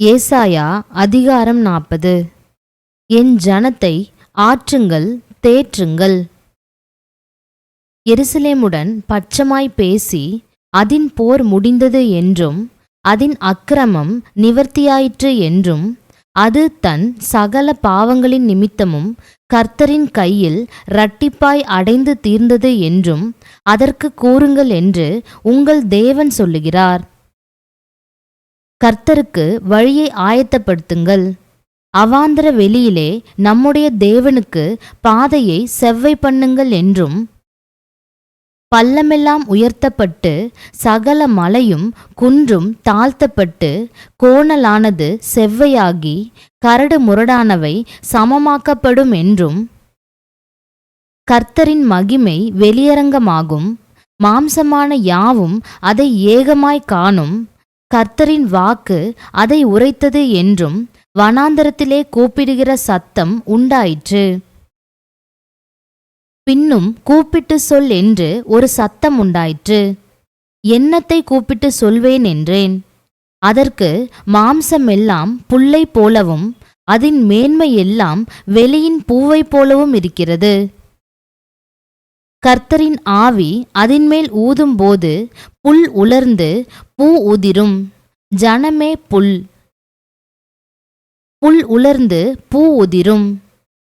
ஏசாயா அதிகாரம் நாற்பது. என் ஜனத்தை ஆற்றுங்கள் தேற்றுங்கள். எருசலேமுடன் பட்சமாய் பேசி அதின் போர் முடிந்தது என்றும் அதின் அக்கிரமம் நிவர்த்தியாயிற்று என்றும் அது தன் சகல பாவங்களின் நிமித்தமும் கர்த்தரின் கையில் இரட்டிப்பாய் அடைந்து தீர்ந்தது என்றும் அதற்கு கூறுங்கள் என்று உங்கள் தேவன் சொல்லுகிறார். கர்த்தருக்கு வழியை ஆயத்தப்படுத்துங்கள். அவாந்தர வெளியிலே நம்முடைய தேவனுக்கு பாதையை செவ்வை பண்ணுங்கள் என்றும் பள்ளமெல்லாம் உயர்த்தப்பட்டு சகல மலையும் குன்றும் தாழ்த்தப்பட்டு கோணலானது செவ்வையாகி கரடு முரடானவை சமமாக்கப்படும் என்றும் கர்த்தரின் மகிமை வெளியரங்கமாகும். மாம்சமான யாவும் அதை ஏகமாய் காணும். கர்த்தரின் வாக்கு அதை உரைத்தது என்றும் வனாந்தரத்திலே கூப்பிடுகிற சத்தம் உண்டாயிற்று. பின்னும் கூப்பிட்டு சொல் என்று ஒரு சத்தம் உண்டாயிற்று. என்னத்தை கூப்பிட்டு சொல்வேன் என்றேன். அதற்கு மாம்சமெல்லாம் புல்லை போலவும் அதன் மேன்மை எல்லாம் வெளியின் பூவைப் போலவும் இருக்கிறது. கர்த்தரின் ஆவி அதின்மேல் ஊதும்போது புல் உலர்ந்து பூ உதிரும். ஜனமே புல். புல் உலர்ந்து பூ உதிரும்.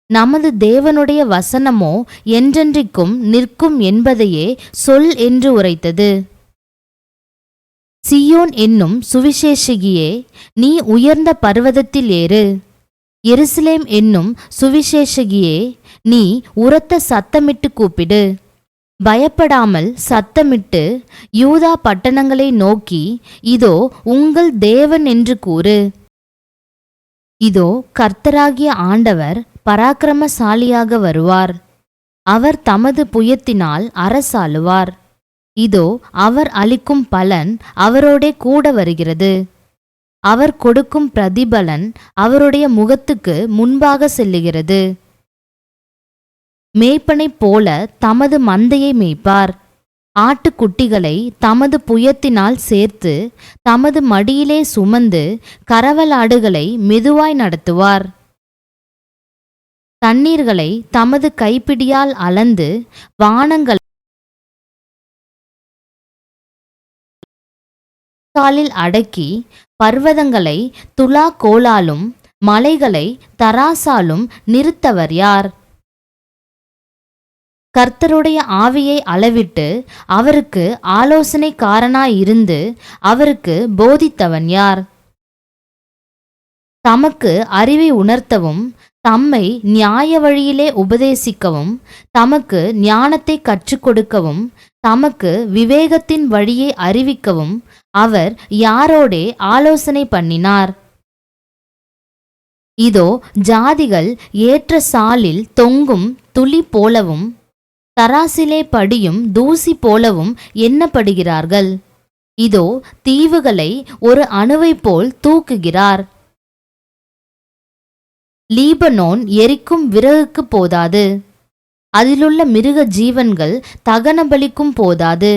நமது தேவனுடைய வசனமோ என்றென்றைக்கும் நிற்கும் என்பதையே சொல் என்று உரைத்தது. சியோன் என்னும் சுவிசேஷகியே நீ உயர்ந்த பர்வதத்தில் ஏறு. எருசலேம் என்னும் சுவிசேஷகியே நீ உரத்த சத்தமிட்டு கூப்பிடு. பயப்படாமல் சத்தமிட்டு யூதா பட்டணங்களை நோக்கி இதோ உங்கள் தேவன் என்று கூறு. இதோ கர்த்தராகிய ஆண்டவர் பராக்கிரமசாலியாக வருவார். அவர் தமது புயத்தினால் அரசாளுவார். இதோ அவர் அளிக்கும் பலன் அவரோடே கூட வருகிறது. அவர் கொடுக்கும் பிரதிபலன் அவருடைய முகத்துக்கு முன்பாக செல்லுகிறது. மேய்ப்பனைப் போல தமது மந்தையை மேய்ப்பார். ஆட்டுக்குட்டிகளை தமது புயத்தினால் சேர்த்து தமது மடியிலே சுமந்து கரவலாடுகளை மெதுவாய் நடத்துவார். தண்ணீர்களை தமது கைப்பிடியால் அளந்து வானங்கள் காலில் அடக்கி பர்வதங்களை துலா கோலாலும் மலைகளை தராசாலும் நிறுத்தவர் யார்? கர்த்தருடைய ஆவியை அளவிட்டு அவருக்கு ஆலோசனைக்காரனாயிருந்து அவருக்கு போதித்தவன் யார்? தமக்கு அறிவை உணர்த்தவும் தம்மை நியாய வழியிலே உபதேசிக்கவும் தமக்கு ஞானத்தை கற்றுக் கொடுக்கவும் தமக்கு விவேகத்தின் வழியை அறிவிக்கவும் அவர் யாரோடே ஆலோசனை பண்ணினார். இதோ ஜாதிகள் ஏற்ற சாலில் தொங்கும் துளி போலவும் தராசிலே படியும் தூசி போலவும் எண்ணப்படுகிறார்கள். இதோ தீவுகளை ஒரு அணுவைப் போல் தூக்குகிறார். லீபனோன் எரிக்கும் விறகுக்கு போதாது. அதிலுள்ள மிருக ஜீவன்கள் தகனபலிக்கும் போதாது.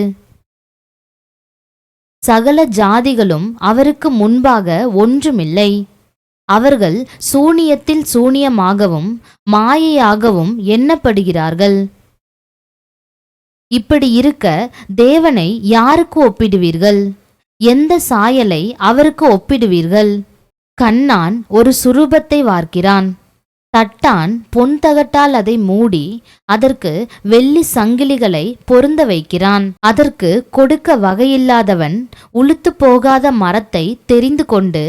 சகல ஜாதிகளும் அவருக்கு முன்பாக ஒன்றுமில்லை. அவர்கள் சூனியத்தில் சூனியமாகவும் மாயையாகவும் எண்ணப்படுகிறார்கள். இப்படி இருக்க தேவனை யாருக்கு ஒப்பிடுவீர்கள்? எந்த சாயலை அவருக்கு ஒப்பிடுவீர்கள்? கண்ணான் ஒரு சுரூபத்தை வார்க்கிறான். தட்டான் பொன் தகட்டால் அதை மூடி அதற்கு வெள்ளி சங்கிலிகளை பொருந்த வைக்கிறான். அதற்கு கொடுக்க வகையில்லாதவன் உளுத்து போகாத மரத்தை தெரிந்து கொண்டு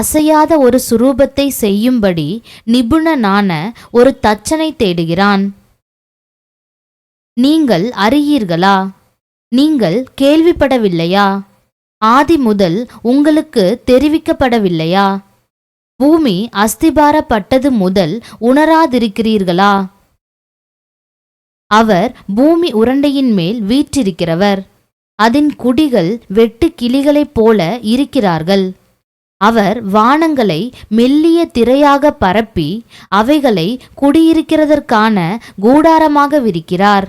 அசையாத ஒரு சுரூபத்தை செய்யும்படி நிபுணனான ஒரு தச்சனை தேடுகிறான். நீங்கள் அறியீர்களா? நீங்கள் கேள்விப்படவில்லையா? ஆதி முதல் உங்களுக்கு தெரிவிக்கப்படவில்லையா? பூமி அஸ்திபாரப்பட்டது முதல் உணராதிருக்கிறீர்களா? அவர் பூமி உருண்டையின் மேல் வீற்றிருக்கிறவர். அதன் குடிகள் வெட்டு கிளிகளைப் போல இருக்கிறார்கள். அவர் வானங்களை மெல்லிய திரையாக பரப்பி அவைகளை குடியிருக்கிறதற்கான கூடாரமாக விரிக்கிறார்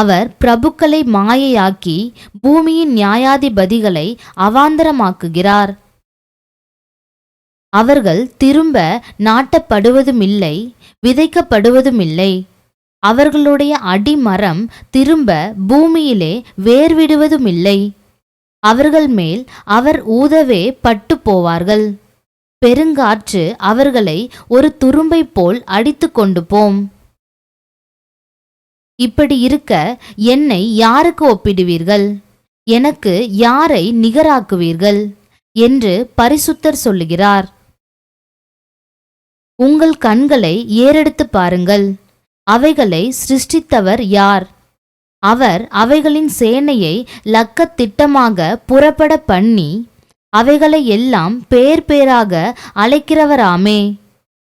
அவர் பிரபுக்களை மாயையாக்கி பூமியின் நியாயாதிபதிகளை அவாந்தரமாக்குகிறார். அவர்கள் திரும்ப நாட்டப்படுவதுமில்லை விதைக்கப்படுவதுமில்லை. அவர்களுடைய அடிமரம் திரும்ப பூமியிலே வேர்விடுவதுமில்லை. அவர்கள் மேல் அவர் ஊதவே பட்டு போவார்கள். பெருங்காற்று அவர்களை ஒரு துரும்பை போல் அடித்து கொண்டு போம். இப்படி இருக்க என்னை யாருக்கு ஒப்பிடுவீர்கள்? எனக்கு யாரை நிகராக்குவீர்கள்? என்று பரிசுத்தர் சொல்லுகிறார். உங்கள் கண்களை ஏறெடுத்து பாருங்கள். அவைகளை சிருஷ்டித்தவர் யார்? அவர் அவைகளின் சேனையை லக்கத் திட்டமாக புறப்பட பண்ணி அவைகளை எல்லாம் பேர் பேராக அழைக்கிறவராமே.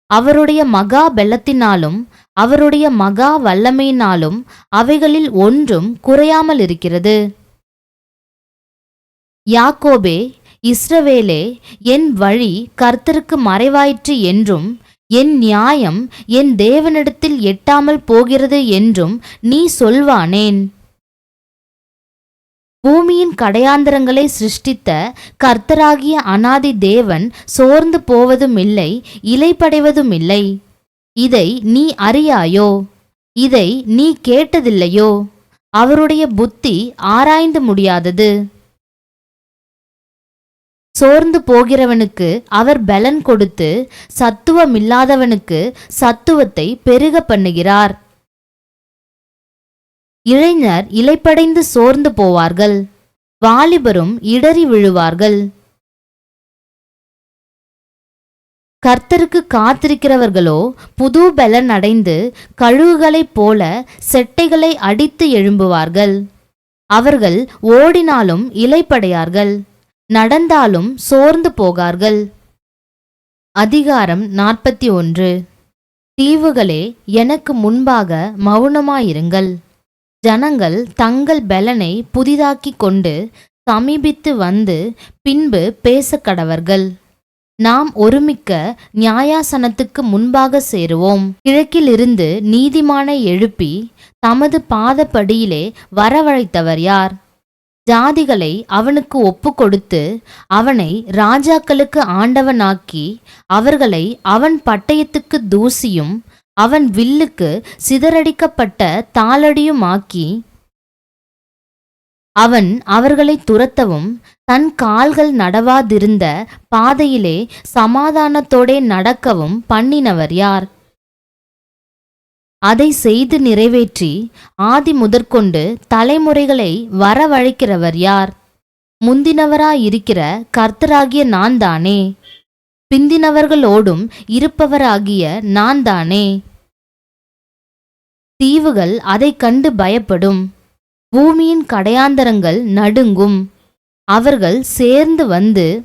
அவருடைய மகா பெலத்தினாலும் அவருடைய மகா வல்லமையினாலும் அவைகளில் ஒன்றும் குறையாமல் இருக்கிறது. யாக்கோபே இஸ்ரவேலே என் வழி கர்த்தருக்கு மறைவாயிற்று என்றும் என் நியாயம் என் தேவனிடத்தில் எட்டாமல் போகிறது என்றும் நீ சொல்வானேன். பூமியின் கடையாந்தரங்களை சிருஷ்டித்த கர்த்தராகிய அனாதி தேவன் சோர்ந்து போவதுமில்லை இலைப்படைவதுமில்லை இதை நீ அறியாயோ? இதை நீ கேட்டதில்லையோ? அவருடைய புத்தி ஆராய்ந்து முடியாதது. சோர்ந்து போகிறவனுக்கு அவர் பலன் கொடுத்து சத்துவமில்லாதவனுக்கு சத்துவத்தை பெருக பண்ணுகிறார். இளைஞர் இலைப்படைந்து சோர்ந்து போவார்கள். வாலிபரும் இடறி விழுவார்கள். கர்த்தருக்கு காத்திருக்கிறவர்களோ புது பலன் அடைந்து கழுகுகளைப் போல செட்டைகளை அடித்து எழும்புவார்கள். அவர்கள் ஓடினாலும் இலைப்படையார்கள். நடந்தாலும் சோர்ந்து போகார்கள். அதிகாரம் நாற்பத்தி ஒன்று. தீவுகளே எனக்கு முன்பாக மௌனமாயிருங்கள் ஜனங்கள் தங்கள் பலனை புதிதாக்கிக் கொண்டு சமீபித்து வந்து பின்பு பேசக்கடவர்கள். நாம் ஒருமிக்க நியாயாசனத்துக்கு முன்பாக சேருவோம். கிழக்கிலிருந்து நீதிமானை எழுப்பி தமது பாதப்படியிலே வரவழைத்தவர் யார்? ஜாதிகளை அவனுக்கு ஒப்பு கொடுத்து அவனை ராஜாக்களுக்கு ஆண்டவனாக்கி அவர்களை அவன் பட்டயத்துக்கு தூசியும் அவன் வில்லுக்கு சிதறடிக்கப்பட்ட தாளடியுமாக்கி அவன் அவர்களை துரத்தவும் தன் கால்கள் நடவாதிருந்த பாதையிலே சமாதானத்தோடே நடக்கவும் பண்ணினவர் யார்? அதை செய்து நிறைவேற்றி ஆதி முதற்கொண்டு தலைமுறைகளை வரவழைக்கிறவர் யார்? முந்தினவராயிருக்கிற கர்த்தராகிய நான் தானே பிந்தினவர்களோடும் இருப்பவராகிய நான் தானே தீவுகள் அதைக் கண்டு பயப்படும். பூமியின் கடையாந்தரங்கள் நடுங்கும். அவர்கள் சேர்ந்து வந்து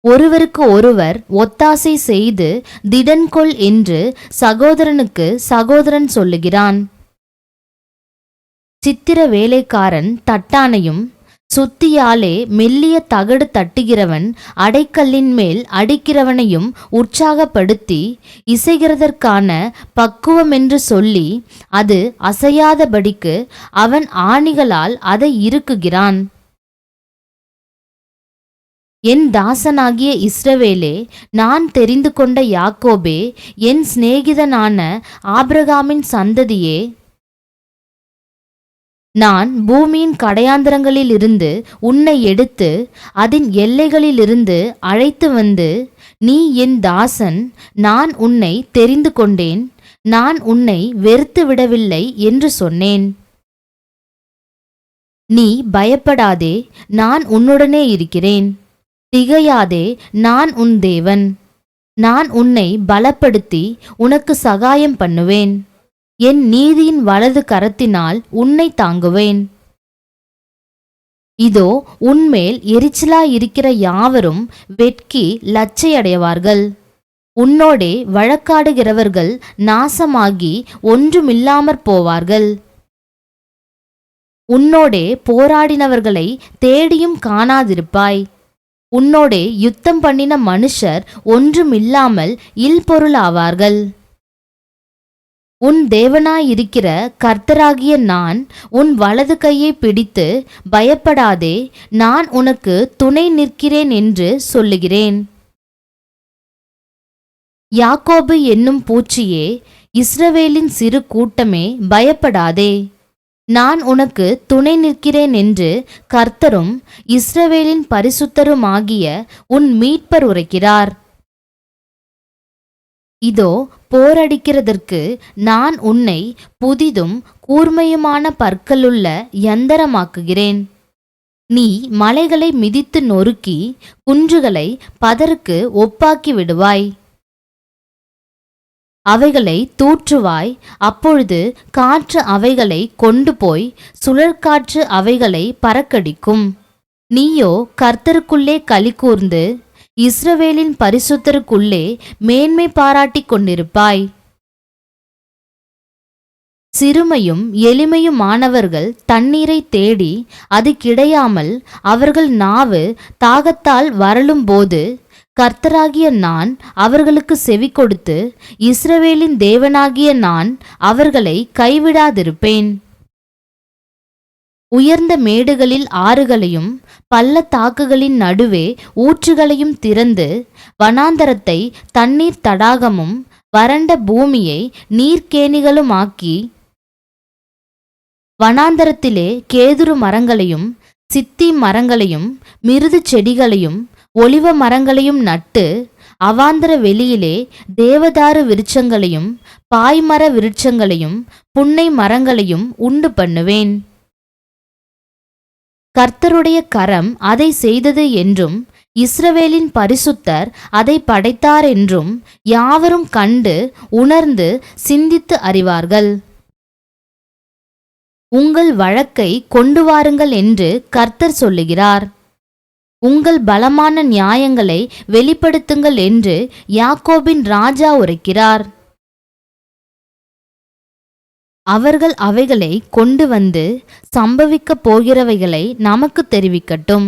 ஒருவருக்கு ஒருவர் ஒத்தாசை செய்து திடன்கொள் என்று சகோதரனுக்கு சகோதரன் சொல்லுகிறான். சித்திர வேலைக்காரன் தட்டானையும் சுத்தியாலே மெல்லிய தகடு தட்டுகிறவன் அடைக்கல்லின் மேல் அடிக்கிறவனையும் உற்சாகப்படுத்தி இசைகிறதற்கான பக்குவமென்று சொல்லி அது அசையாதபடிக்கு அவன் ஆணிகளால் அதை இறுக்குகிறான். என் தாசனாகிய இஸ்ரவேலே நான் தெரிந்து கொண்ட யாக்கோபே என் சிநேகிதனான ஆபிரகாமின் சந்ததியே. நான் பூமியின் கடையாந்திரங்களிலிருந்து உன்னை எடுத்து அதன் எல்லைகளிலிருந்து அழைத்து வந்து நீ என் தாசன் நான் உன்னை தெரிந்து கொண்டேன் நான் உன்னை வெறுத்து விடவில்லை என்று சொன்னேன். நீ பயப்படாதே நான் உன்னுடனே இருக்கிறேன். திகையாதே நான் உன் தேவன். நான் உன்னை பலப்படுத்தி உனக்கு சகாயம் பண்ணுவேன். என் நீதியின் வலது கரத்தினால் உன்னை தாங்குவேன். இதோ உன்மேல் எரிச்சலாயிருக்கிற யாவரும் வெட்கி லச்சையடைவார்கள் உன்னோடே வழக்காடுகிறவர்கள் நாசமாகி ஒன்றுமில்லாமற் போவார்கள். உன்னோடே போராடினவர்களை தேடியும் காணாதிருப்பாய். உன்னோடே யுத்தம் பண்ணின மனுஷர் ஒன்றுமில்லாமல் இல்பொருளாவார்கள். உன் தேவனாயிருக்கிற கர்த்தராகிய நான் உன் வலது கையை பிடித்து பயப்படாதே நான் உனக்கு துணை நிற்கிறேன் என்று சொல்லுகிறேன். யாக்கோபு என்னும் பூச்சியே இஸ்ரவேலின் சிறு கூட்டமே பயப்படாதே. நான் உனக்கு துணை நிற்கிறேன் என்று கர்த்தரும் இஸ்ரவேலின் பரிசுத்தருமாகிய உன் மீட்பர் உரைக்கிறார். இதோ போரடிக்கிறதற்கு நான் உன்னை புதிதும் கூர்மையுமான பற்களுள்ள யந்தரமாக்குகிறேன். நீ மலைகளை மிதித்து நொறுக்கி குன்றுகளை பதருக்கு ஒப்பாக்கி விடுவாய். அவைகளை தூற்றுவாய். அப்பொழுது காற்று அவைகளை கொண்டு போய் சுழற்காற்று அவைகளை பறக்கடிக்கும். நீயோ கர்த்தருக்குள்ளே களி கூர்ந்து இஸ்ரவேலின் பரிசுத்தருக்குள்ளே மேன்மை பாராட்டிக் கொண்டிருப்பாய். சிறுமையும் எளிமையுமானவர்கள் தண்ணீரை தேடி அது கிடையாமல் அவர்கள் நாவு தாகத்தால் வரலும்போது கர்த்தராகிய நான் அவர்களுக்கு செவி கொடுத்து இஸ்ரவேலின் தேவனாகிய நான் அவர்களை கைவிடாதிருப்பேன். உயர்ந்த மேடுகளில் ஆறுகளையும் பள்ளத்தாக்குகளின் நடுவே ஊற்றுகளையும் திறந்து வனாந்தரத்தை தண்ணீர் தடாகமும் வறண்ட பூமியை நீர்க்கேணிகளுமாக்கி வனாந்தரத்திலே கேதுரு மரங்களையும் சித்தி மரங்களையும் மிருது செடிகளையும் ஒளிவ மரங்களையும் நட்டு அவாந்தர வெளியிலே தேவதாரு விருட்சங்களையும் பாய்மர விருட்சங்களையும் புன்னை மரங்களையும் உண்டு பண்ணுவேன். கர்த்தருடைய கரம் அதை செய்தது என்றும் இஸ்ரவேலின் பரிசுத்தர் அதை படைத்தார் என்றும் யாவரும் கண்டு உணர்ந்து சிந்தித்து அறிவார்கள். உங்கள் வழக்கை கொண்டு வாருங்கள் என்று கர்த்தர் சொல்லுகிறார். உங்கள் பலமான நியாயங்களை வெளிப்படுத்துங்கள் என்று யாக்கோபின் ராஜா உரைக்கிறார். அவர்கள் அவைகளை கொண்டு வந்து சம்பவிக்கப் போகிறவைகளை நமக்கு தெரிவிக்கட்டும்.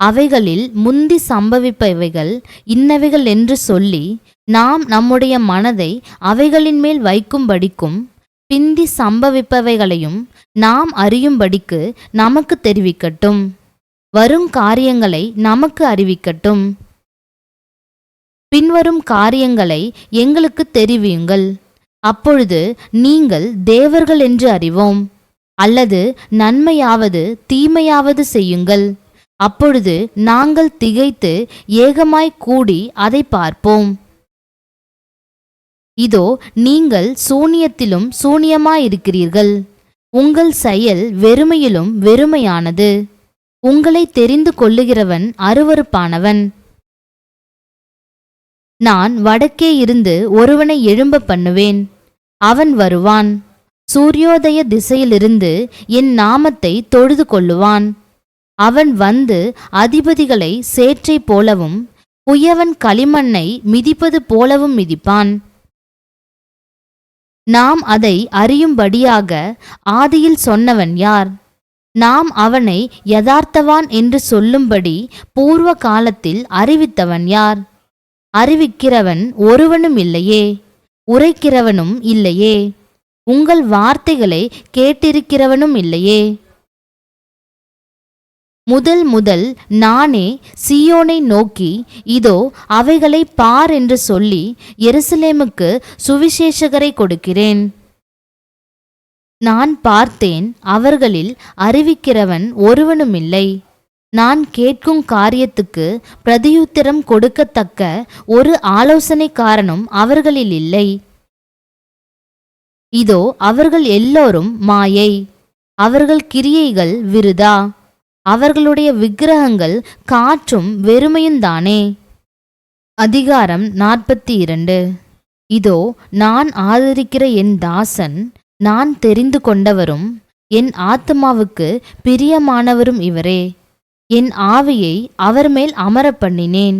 அவைகளில் முந்தி சம்பவிப்பவைகள் இன்னவைகள் என்று சொல்லி நாம் நம்முடைய மனதை அவைகளின் மேல் வைக்கும்படிக்கும் பிந்தி சம்பவிப்பவைகளையும் நாம் அறியும்படிக்கு நமக்கு தெரிவிக்கட்டும். வரும் காரியங்களை நமக்கு அறிவிக்கட்டும். பின்வரும் காரியங்களை எங்களுக்கு தெரிவியுங்கள். அப்பொழுது நீங்கள் தேவர்கள் என்று அறிவோம். அல்லது நன்மையாவது தீமையாவது செய்யுங்கள். அப்பொழுது நாங்கள் திகைத்து ஏகமாய் கூடி அதை பார்ப்போம். இதோ நீங்கள் சூனியத்திலும் சூனியமாயிருக்கிறீர்கள். உங்கள் செயல் வெறுமையிலும் வெறுமையானது. உங்களை தெரிந்து கொள்ளுகிறவன் அருவருப்பானவன். நான் வடக்கே இருந்து ஒருவனை எழும்ப பண்ணுவேன். அவன் வருவான். சூரியோதய திசையிலிருந்து என் நாமத்தை தொழுது கொள்ளுவான். அவன் வந்து அதிபதிகளை சேற்றை போலவும் குயவன் களிமண்ணை மிதிப்பது போலவும் மிதிப்பான். நாம் அதை அறியும்படியாக ஆதியில் சொன்னவன் யார்? நாம் அவனை யதார்த்தவான் என்று சொல்லும்படி பூர்வ காலத்தில் அறிவித்தவன் யார்? அறிவிக்கிறவன் ஒருவனும் இல்லையே. உரைக்கிறவனும் இல்லையே. உங்கள் வார்த்தைகளை கேட்டிருக்கிறவனும் இல்லையே. முதல் முதல் நானே சியோனை நோக்கி இதோ அவைகளை பார் என்று சொல்லி எருசலேமுக்கு சுவிசேஷகரை கொடுக்கிறேன். நான் பார்த்தேன் அவர்களில் அறிவிக்கிறவன் ஒருவனுமில்லை. நான் கேட்கும் காரியத்துக்கு பிரதியுத்தரம் கொடுக்கத்தக்க ஒரு ஆலோசனைக்காரனும் அவர்களில் இல்லை. இதோ அவர்கள் எல்லோரும் மாயை. அவர்கள் கிரியைகள் விருதா? அவர்களுடைய விக்கிரகங்கள் காற்றும் வெறுமையுந்தானே அதிகாரம் நாற்பத்தி இரண்டு. இதோ நான் ஆதரிக்கிற என் தாசன் நான் தெரிந்து கொண்டவரும் என் ஆத்மாவுக்கு பிரியமானவரும் இவரே. என் ஆவியை அவர் மேல் அமர பண்ணினேன்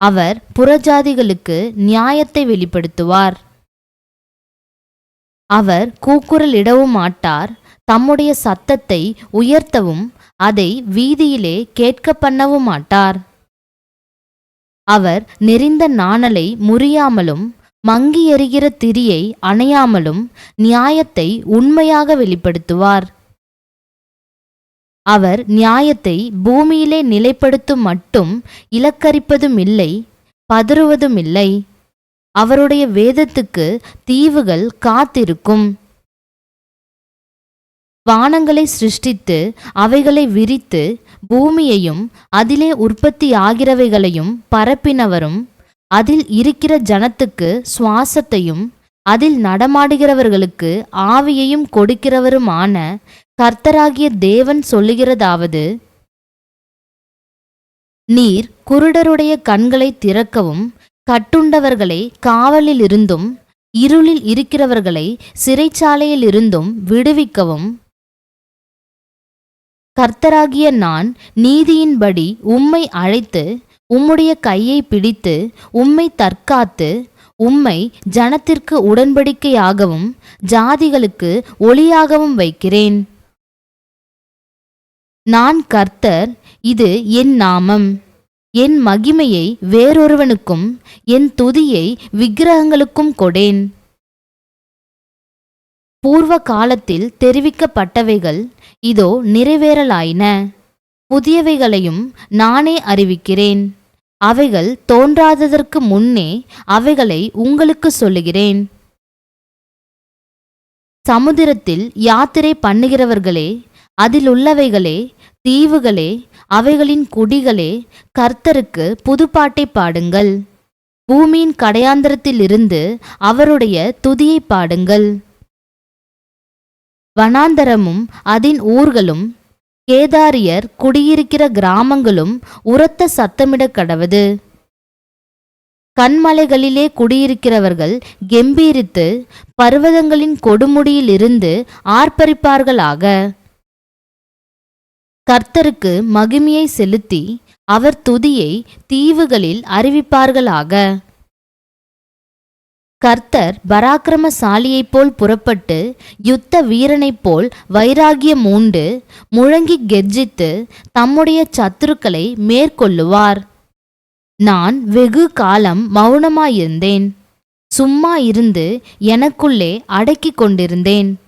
அவர் புறஜாதிகளுக்கு நியாயத்தை வெளிப்படுத்துவார். அவர் கூக்குரலிடவும் மாட்டார் தம்முடைய சத்தத்தை உயர்த்தவும் அதை வீதியிலே கேட்க பண்ணவும் மாட்டார். அவர் நெறிந்த நாணலை முறியாமலும் மங்கி எறிகிற திரியை அணையாமலும் நியாயத்தை உண்மையாக வெளிப்படுத்துவார். அவர் நியாயத்தை பூமியிலே நிலைப்படுத்தும் மட்டும் இலக்கரிப்பதும் இல்லை பதறுவதும் இல்லை. அவருடைய வேதத்துக்கு தீவுகள் காத்திருக்கும். வானங்களை சிருஷ்டித்து அவைகளை விரித்து பூமியையும் அதிலே உற்பத்தியாகிறவைகளையும் பரப்பினவரும் அதில் இருக்கிற ஜனத்துக்கு சுவாசத்தையும் அதில் நடமாடுகிறவர்களுக்கு ஆவியையும் கொடுக்கிறவருமான கர்த்தராகிய தேவன் சொல்லுகிறதாவது நீர் குருடருடைய கண்களை திறக்கவும் கட்டுண்டவர்களை காவலில் இருந்தும் இருளில் இருக்கிறவர்களை சிறைச்சாலையில் இருந்தும் விடுவிக்கவும். கர்த்தராகிய நான் நீதியின்படி உம்மை அழைத்து உம்முடைய கையை பிடித்து உம்மை தற்காத்து உம்மை ஜனத்திற்கு உடன்படிக்கையாகவும் ஜாதிகளுக்கு ஒளியாகவும் வைக்கிறேன். நான் கர்த்தர் இது என் நாமம். என் மகிமையை வேறொருவனுக்கும் என் துதியை விக்கிரகங்களுக்கும் கொடேன். பூர்வ காலத்தில் தெரிவிக்கப்பட்டவைகள் இதோ நிறைவேறலாயின. புதியவைகளையும் நானே அறிவிக்கிறேன். அவைகள் தோன்றாததற்கு முன்னே அவைகளை உங்களுக்கு சொல்லுகிறேன். சமுத்திரத்தில் யாத்திரை பண்ணுகிறவர்களே அதிலுள்ளவைகளே தீவுகளே அவைகளின் குடிகளே கர்த்தருக்கு புதுப்பாட்டை பாடுங்கள். பூமியின் கடையாந்தரத்திலிருந்து அவருடைய துதியை பாடுங்கள். வனாந்தரமும் அதன் ஊர்களும் கேதாரியர் குடியிருக்கிற கிராமங்களும் உரத்த சத்தமிடக் கடவது. கண்மலைகளிலே குடியிருக்கிறவர்கள் கெம்பீரித்து பர்வதங்களின் கொடுமுடியிலிருந்து ஆர்ப்பரிப்பார்களாக. கர்த்தருக்கு மகிமையை செலுத்தி அவர் துதியை தீவுகளில் அறிவிப்பார்களாக. கர்த்தர் பராக்கிரமசாலியைப் போல் புறப்பட்டு யுத்த வீரனைப் போல் வைராகியம் மூண்டு முழங்கி கெர்ஜித்து தம்முடைய சத்துருக்களை மேற்கொள்ளுவார். நான் வெகு காலம் மௌனமாயிருந்தேன். சும்மா இருந்து எனக்குள்ளே அடக்கிக் கொண்டிருந்தேன்.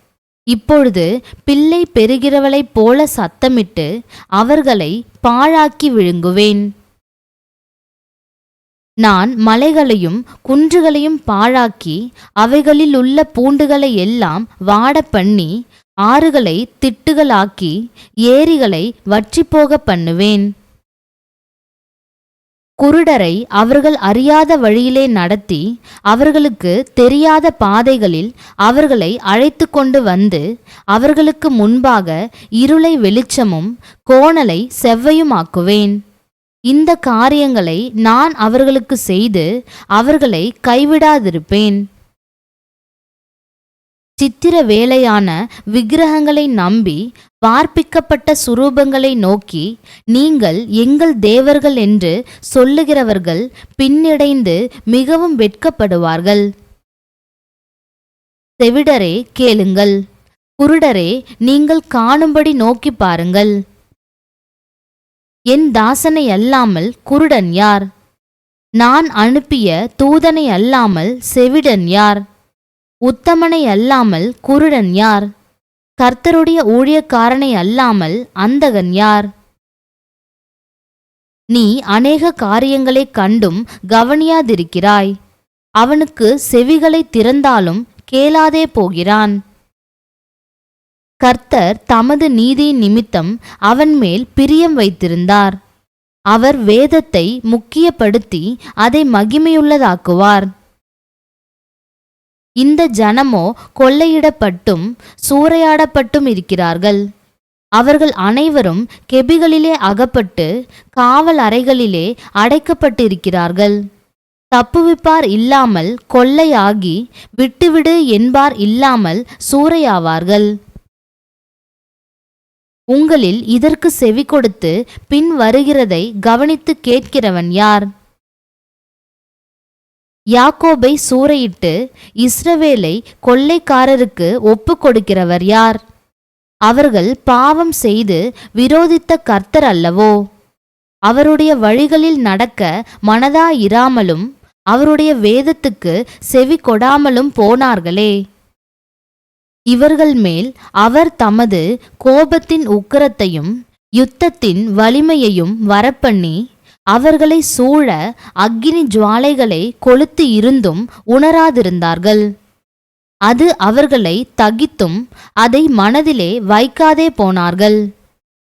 இப்பொழுது பிள்ளை பெறுகிறவளைப் போல சத்தமிட்டு அவர்களை பாழாக்கி விழுங்குவேன். நான் மலைகளையும் குன்றுகளையும் பாழாக்கி அவைகளில் உள்ள பூண்டுகளை எல்லாம் வாட பண்ணி ஆறுகளை திட்டுகளாக்கி ஏரிகளை வற்றிப்போக பண்ணுவேன். குருடரை அவர்கள் அறியாத வழியிலே நடத்தி அவர்களுக்கு தெரியாத பாதைகளில் அவர்களை அழைத்து கொண்டு வந்து அவர்களுக்கு முன்பாக இருளை வெளிச்சமும் கோணலை செவ்வையுமாக்குவேன். இந்த காரியங்களை நான் அவர்களுக்கு செய்து அவர்களை கைவிடாதிருப்பேன். சித்திர வேலையான விக்கிரகங்களை நம்பி வார்ப்பிக்கப்பட்ட சுரூபங்களை நோக்கி நீங்கள் எங்கள் தேவர்கள் என்று சொல்லுகிறவர்கள் பின்னடைந்து மிகவும் வெட்கப்படுவார்கள். செவிடரே கேளுங்கள். குருடரே நீங்கள் காணும்படி நோக்கி பாருங்கள். என் தாசனை அல்லாமல் குருடன் யார்? நான் அனுப்பிய தூதனை அல்லாமல் செவிடன் யார்? உத்தமனை அல்லாமல் குருடன் யார்? கர்த்தருடைய ஊழியக்காரனை அல்லாமல் அந்தகன் யார்? நீ அநேக காரியங்களைக் கண்டும் கவனியாதிருக்கிறாய். அவனுக்கு செவிகளை திறந்தாலும் கேளாதே போகிறான். கர்த்தர் தமது நீதியின் நிமித்தம் அவன் மேல் பிரியம் வைத்திருந்தார். அவர் வேதத்தை முக்கியப்படுத்தி அதை மகிமையுள்ளதாக்குவார். இந்த ஜனமோ கொள்ளையிடப்பட்டும் சூறையாடப்பட்டும் இருக்கிறார்கள். அவர்கள் அனைவரும் கெபிகளிலே அகப்பட்டு காவல் அறைகளிலே அடைக்கப்பட்டிருக்கிறார்கள். தப்புவிப்பார் இல்லாமல் கொள்ளையாகி விட்டுவிடு என்பார் இல்லாமல் சூறையாவார்கள். உங்களில் இதற்கு செவி கொடுத்து பின் வருகிறதை கவனித்து கேட்கிறவன் யார்? யாக்கோபை சூறையிட்டு இஸ்ரவேலை கொள்ளைக்காரருக்கு ஒப்பு கொடுக்கிறவர் யார்? அவர்கள் பாவம் செய்து விரோதித்த கர்த்தர் அல்லவோ? அவருடைய வழிகளில் நடக்க மனதாயிராமலும் அவருடைய வேதத்துக்கு செவி கொடாமலும் போனார்களே. இவர்கள் மேல் அவர் தமது கோபத்தின் உக்கிரத்தையும் யுத்தத்தின் வலிமையையும் வரப்பண்ணி அவர்களை சூழ அக்கினி ஜுவாலைகளை கொளுத்து இருந்தும் உணராதிருந்தார்கள். அது அவர்களை தகித்தும் அதை மனதிலே வைக்காதே போனார்கள்.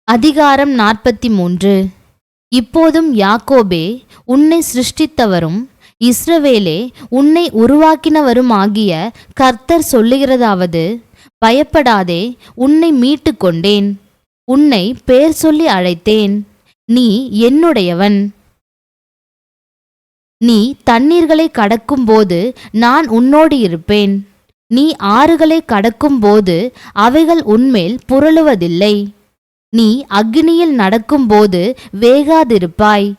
அதிகாரம் நாற்பத்தி மூன்று. இப்போதும் யாக்கோபே உன்னை சிருஷ்டித்தவரும் இஸ்ரவேலே உன்னை உருவாக்கினவருமாகிய கர்த்தர் சொல்லுகிறதாவது பயப்படாதே உன்னை மீட்டு கொண்டேன் உன்னை பேர் சொல்லி அழைத்தேன். நீ என்னுடையவன். நீ தண்ணீர்களை கடக்கும்போது நான் உன்னோடு இருப்பேன். நீ ஆறுகளை கடக்கும்போது அவைகள் உன்மேல் புரளுவதில்லை. நீ அக்னியில் நடக்கும்போது வேகாதிருப்பாய்.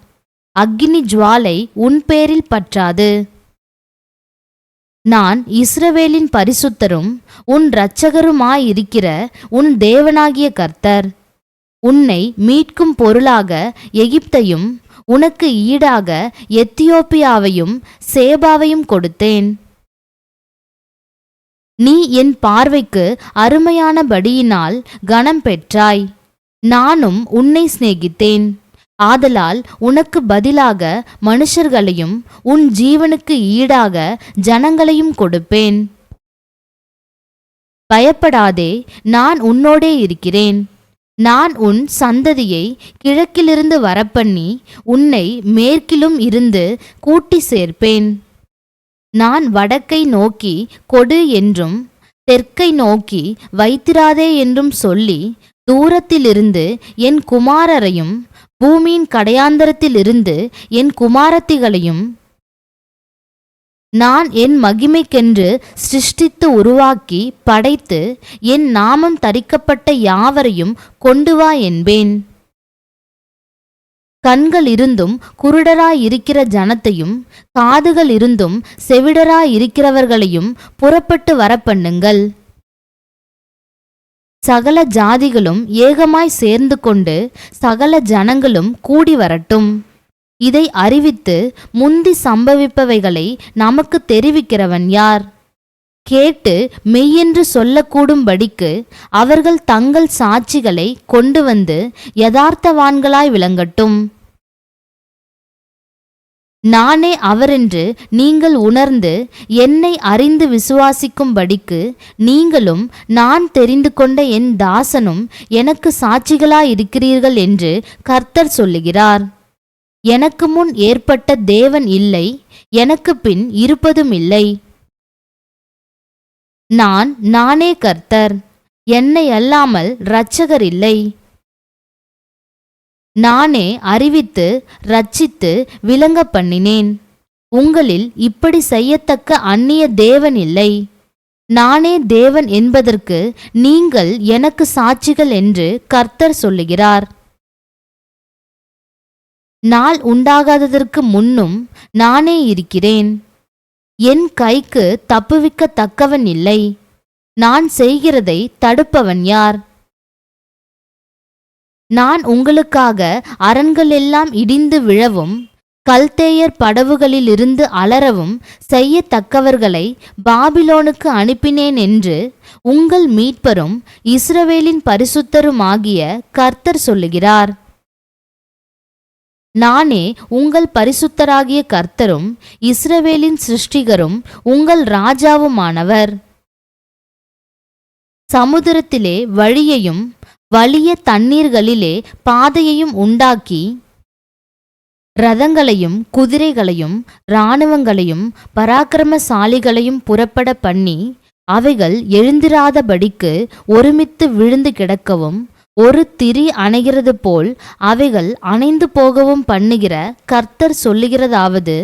அக்னி ஜுவாலை உன் பேரில் பற்றாது. நான் இஸ்ரவேலின் பரிசுத்தரும் உன் இரட்சகருமாயிருக்கிற உன் தேவனாகிய கர்த்தர். உன்னை மீட்கும் பொருளாக எகிப்தையும் உனக்கு ஈடாக எத்தியோப்பியாவையும் சேபாவையும் கொடுத்தேன். நீ என் பார்வைக்கு அருமையானபடியினால் கனம் பெற்றாய் நானும் உன்னை சிநேகித்தேன். ஆதலால் உனக்கு பதிலாக மனுஷர்களையும் உன் ஜீவனுக்கு ஈடாக ஜனங்களையும் கொடுப்பேன். பயப்படாதே நான் உன்னோடே இருக்கிறேன். நான் உன் சந்ததியை கிழக்கிலிருந்து வரப்பண்ணி உன்னை மேற்கிலும் இருந்து கூட்டி சேர்ப்பேன். நான் வடக்கை நோக்கி கொடு என்றும் தெற்கை நோக்கி வைத்திராதே என்றும் சொல்லி தூரத்திலிருந்து என் குமாரரையும் பூமியின் கடையாந்தரத்திலிருந்து என் குமாரத்திகளையும் நான் என் மகிமைக்கென்று சிருஷ்டித்து உருவாக்கி படைத்து என் நாமம் தரிக்கப்பட்ட யாவரையும் கொண்டு வா என்பேன். கண்கள் இருந்தும் குருடராயிருக்கிற ஜனத்தையும் காதுகள் இருந்தும் செவிடராயிருக்கிறவர்களையும் புறப்பட்டு வரப்பண்ணுங்கள். சகல ஜாதிகளும் ஏகமாய் சேர்ந்து கொண்டு சகல ஜனங்களும் கூடி வரட்டும். இதை அறிவித்து முந்தி சம்பவிப்பவைகளை நமக்கு தெரிவிக்கிறவன் யார்? கேட்டு மெய்யென்று சொல்லக்கூடும்படிக்கு அவர்கள் தங்கள் சாட்சிகளை கொண்டு வந்து யதார்த்தவான்களாய் விளங்கட்டும். நானே அவரென்று நீங்கள் உணர்ந்து என்னை அறிந்து விசுவாசிக்கும்படிக்கு நீங்களும் நான் தெரிந்து கொண்ட என் தாசனும் எனக்கு சாட்சிகளாயிருக்கிறீர்கள் என்று கர்த்தர் சொல்லுகிறார். எனக்கு முன் ஏற்பட்ட தேவன் இல்லை எனக்கு பின் இருப்பதும் இல்லை. நான் நானே கர்த்தர். என்னை அல்லாமல் இரட்சகர் இல்லை. நானே அறிவித்து ரட்சித்து விளங்க பண்ணினேன். உங்களில் இப்படி செய்யத்தக்க அந்நிய தேவன் இல்லை. நானே தேவன் என்பதற்கு நீங்கள் எனக்கு சாட்சிகள் என்று கர்த்தர் சொல்லுகிறார். நாள் உண்டாகாததற்கு முன்னும் நானே இருக்கிறேன். என் கைக்கு தப்புவிக்கத்தக்கவன் இல்லை. நான் செய்கிறதை தடுப்பவன் யார்? நான் உங்களுக்காக அரண்களெல்லாம் இடிந்து விழவும் கல்தேயர் படவுகளிலிருந்து அலறவும் செய்யத்தக்கவர்களை பாபிலோனுக்கு அனுப்பினேன் என்று உங்கள் மீட்பரும் இஸ்ரவேலின் பரிசுத்தருமாகிய கர்த்தர் சொல்லுகிறார். நானே உங்கள் பரிசுத்தராகிய கர்த்தரும் இஸ்ரவேலின் சிருஷ்டிகரும் உங்கள் ராஜாவுமானவர். சமுத்திரத்திலே வழியையும் வலிய தண்ணீர்களிலே பாதையையும் உண்டாக்கி ரதங்களையும் குதிரைகளையும் இராணுவங்களையும் பராக்கிரமசாலிகளையும் புறப்பட பண்ணி அவைகள் எழுந்திராதபடிக்கு ஒருமித்து விழுந்து கிடக்கவும் ஒரு திரி அணைகிறது போல் அவைகள் அணைந்து போகவும் பண்ணுகிற கர்த்தர் சொல்லுகிறதாவது?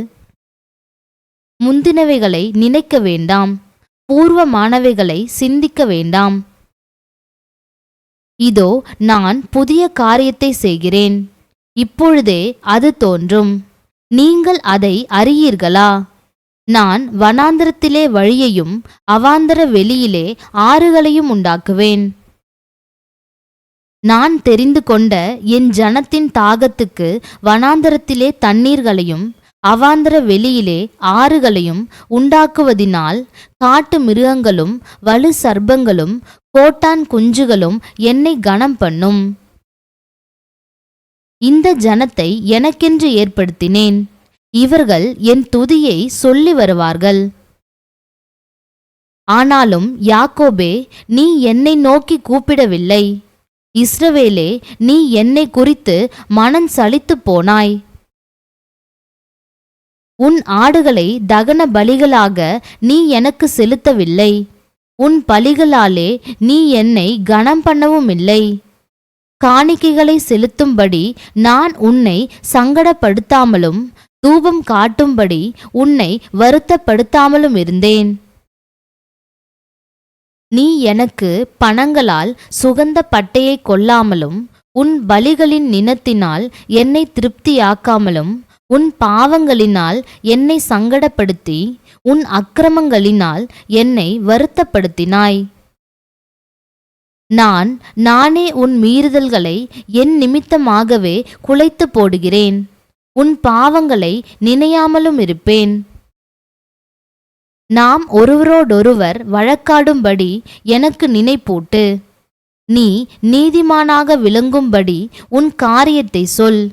முந்தினவைகளை நினைக்க வேண்டாம். பூர்வமானவைகளை சிந்திக்க வேண்டாம். இதோ நான் புதிய காரியத்தை செய்கிறேன். இப்பொழுதே அது தோன்றும். நீங்கள் அதை அறியீர்களா? நான் வனாந்திரத்திலே வழியையும் அவாந்தர வெளியிலே ஆறுகளையும் உண்டாக்குவேன். நான் தெரிந்து கொண்ட என் ஜனத்தின் தாகத்துக்கு வனாந்தரத்திலே தண்ணீர்களையும் அவாந்தர வெளியிலே ஆறுகளையும் உண்டாக்குவதினால் காட்டு மிருகங்களும் வலு சர்ப்பங்களும் கோட்டான் குஞ்சுகளும் என்னை கனம் பண்ணும். இந்த ஜனத்தை எனக்கென்று ஏற்படுத்தினேன். இவர்கள் என் துதியை சொல்லி வருவார்கள். ஆனாலும் யாக்கோபே நீ என்னை நோக்கி கூப்பிடவில்லை. இஸ்ரவேலே நீ என்னை குறித்து மனம் சலித்துப் போனாய். உன் ஆடுகளை தகன பலிகளாக நீ எனக்கு செலுத்தவில்லை. உன் பலிகளாலே நீ என்னை கனம் பண்ணவும் இல்லை காணிக்கைகளை செலுத்தும்படி நான் உன்னை சங்கடப்படுத்தாமலும் தூபம் காட்டும்படி உன்னை வருத்தப்படுத்தாமலும் இருந்தேன். நீ எனக்கு பணங்களால் சுகந்த பட்டையை கொள்ளாமலும் உன் பலிகளின் நினத்தினால் என்னை திருப்தியாக்காமலும் உன் பாவங்களினால் என்னை சங்கடப்படுத்தி உன் அக்கிரமங்களினால் என்னை வருத்தப்படுத்தினாய். நான் நானே உன் மீறுதல்களை என் நிமித்தமாகவே குலைத்து போடுகிறேன். உன் பாவங்களை நினையாமலும் இருப்பேன். நாம் ஒருவரோடொருவர் வழக்காடும்படி எனக்கு நினைப்பூட்டு. நீ நீதிமானாக விளங்கும்படி உன் காரியத்தை சொல்.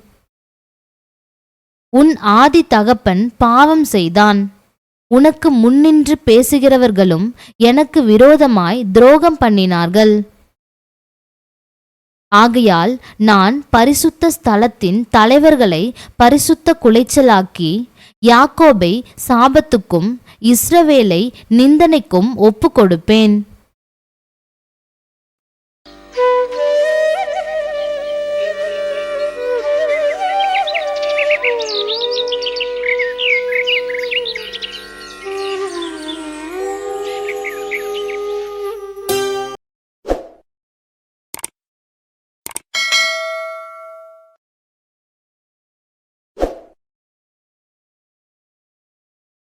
உன் ஆதி தகப்பன் பாவம் செய்தான். உனக்கு முன்னின்று பேசுகிறவர்களும் எனக்கு விரோதமாய் துரோகம் பண்ணினார்கள். ஆகையால் நான் பரிசுத்த ஸ்தலத்தின் தலைவர்களை பரிசுத்த குலைச்சலாக்கி யாக்கோபை சாபத்துக்கும் இஸ்ரவேலை நிந்தனைக்கும் ஒப்புக்கொடுப்பேன்.